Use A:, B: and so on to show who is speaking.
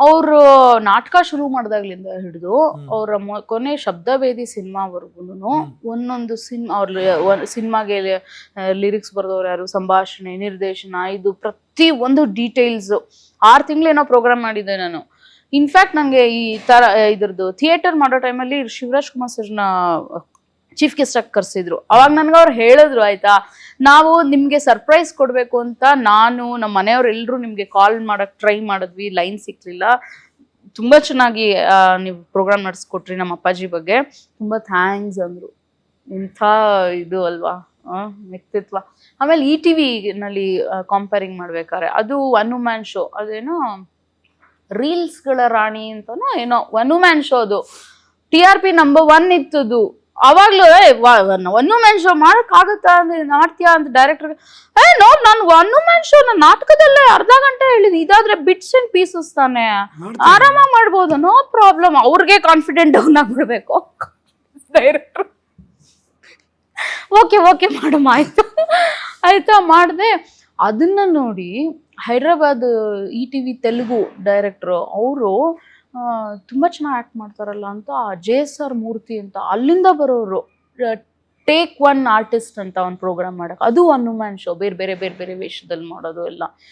A: ಅವರು ನಾಟಕ ಶುರು ಮಾಡಿದಾಗ್ಲಿಂದ ಹಿಡಿದು ಅವರ ಕೊನೆ ಶಬ್ದವೇದಿ ಸಿನಿಮಾವರೆಗೂ ಒಂದೊಂದು ಸಿನಿಮಾ ಅವ್ರ ಸಿನಿಮಾಗೆ ಲಿರಿಕ್ಸ್ ಬರೆದವ್ರು ಯಾರು? ಸಂಭಾಷಣೆ ನಿರ್ದೇಶನ ಇದು ಪ್ರತಿ ಒಂದು ಡೀಟೇಲ್ಸ್. ಆರು ತಿಂಗಳೇನೋ ಪ್ರೋಗ್ರಾಮ್ ಮಾಡಿದ್ದೆ ನಾನು. ಇನ್ಫ್ಯಾಕ್ಟ್ ನನಗೆ ಈ ತರ ಇದ್ರದ್ದು ಥಿಯೇಟರ್ ಮಾಡೋ ಟೈಮಲ್ಲಿ ಶಿವರಾಜ್ ಕುಮಾರ್ ಸರ್ನ ಚೀಫ್ ಗೆಸ್ಟ್ ಆಗಿ ಕರ್ಸಿದ್ರು. ಅವಾಗ ನನ್ಗೆ ಅವ್ರು ಹೇಳಿದ್ರು, ಆಯ್ತಾ, ನಾವು ನಿಮಗೆ ಸರ್ಪ್ರೈಸ್ ಕೊಡಬೇಕು ಅಂತ ನಾನು ನಮ್ಮ ಮನೆಯವ್ರು ಎಲ್ಲರೂ ನಿಮ್ಗೆ ಕಾಲ್ ಮಾಡಕ್ ಟ್ರೈ ಮಾಡಿದ್ವಿ ಲೈನ್ ಸಿಕ್ಲಿಲ್ಲ. ತುಂಬಾ ಚೆನ್ನಾಗಿ ನೀವು ಪ್ರೋಗ್ರಾಮ್ ನಡೆಸ್ಕೊಟ್ರಿ ನಮ್ಮ ಅಪ್ಪಾಜಿ ಬಗ್ಗೆ. ತುಂಬಾ ಥ್ಯಾಂಕ್ಸ್ ಅಂದ್ರು. ಇಂಥ ಇದು ಅಲ್ವಾ? ವ್ಯಕ್ತಿತ್ವ. ಆಮೇಲೆ ಇ ಟಿ ವಿನಲ್ಲಿ ಕಾಂಪೇರಿಂಗ್ ಮಾಡ್ಬೇಕಾದ್ರೆ, ಅದು ಒನ್ ವುಮ್ಯಾನ್ ಶೋ ಅದೇನೋ ರೀಲ್ಸ್ಗಳ ರಾಣಿ ಅಂತನೋ ಏನೋ ಒನ್ ವುಮ್ಯಾನ್ ಶೋ ಅದು. T R P number one ಇತ್ತದು. ಅವಾಗ್ಲೂ ಒನ್ ಮ್ಯಾನ್ ಶೋ ಮಾಡಕ್ ಆಗುತ್ತಾ ಅಂದ್ರೆ ಮಾಡ್ತೀಯಾ? ಅಂತ ಡೈರೆಕ್ಟರ್ ಏ ನೋ ನಾನು ಒನ್ ಮ್ಯಾನ್ ಶೋ ನಾನು ನಾಟಕದಲ್ಲೇ ಅರ್ಧ ಗಂಟೆ ಹೇಳಿದ್ ಇದಾದ್ರೆ ಬಿಟ್ಸ್ ಅಂಡ್ ಪೀಸಸ್ ತಾನೆ. ಆರಾಮಾಗಿ ಮಾಡ್ಬೋದು. No problem. ಅವ್ರಿಗೆ ಕಾನ್ಫಿಡೆಂಟ್ ಡೌನ್ ಆಗ್ಬಿಡ್ಬೇಕು. ಡೈರೆಕ್ಟರ್ ಓಕೆ ಓಕೆ ಮಾಡಮ್ಮ ಆಯ್ತು. ಆಯ್ತಾ? ಮಾಡಿದೆ. ಅದನ್ನ ನೋಡಿ Hyderabad E T V Telugu director ಅವರು ತುಂಬ ಚೆನ್ನಾಗಿ ಆ್ಯಕ್ಟ್ ಮಾಡ್ತಾರಲ್ಲ ಅಂತ ಜೆ ಎಸ್ ಆರ್ ಮೂರ್ತಿ ಅಂತ, ಅಲ್ಲಿಂದ ಬರೋರು ಟೇಕ್ ಒನ್ ಆರ್ಟಿಸ್ಟ್ ಅಂತ ಒಂದು ಪ್ರೋಗ್ರಾಮ್ ಮಾಡೋಕೆ. ಅದು ಒನ್ ವುಮ್ಯಾನ್ ಶೋ ಬೇರೆ ಬೇರೆ ಬೇರೆ ಬೇರೆ ವೇಷದಲ್ಲಿ ಮಾಡೋದು ಎಲ್ಲ.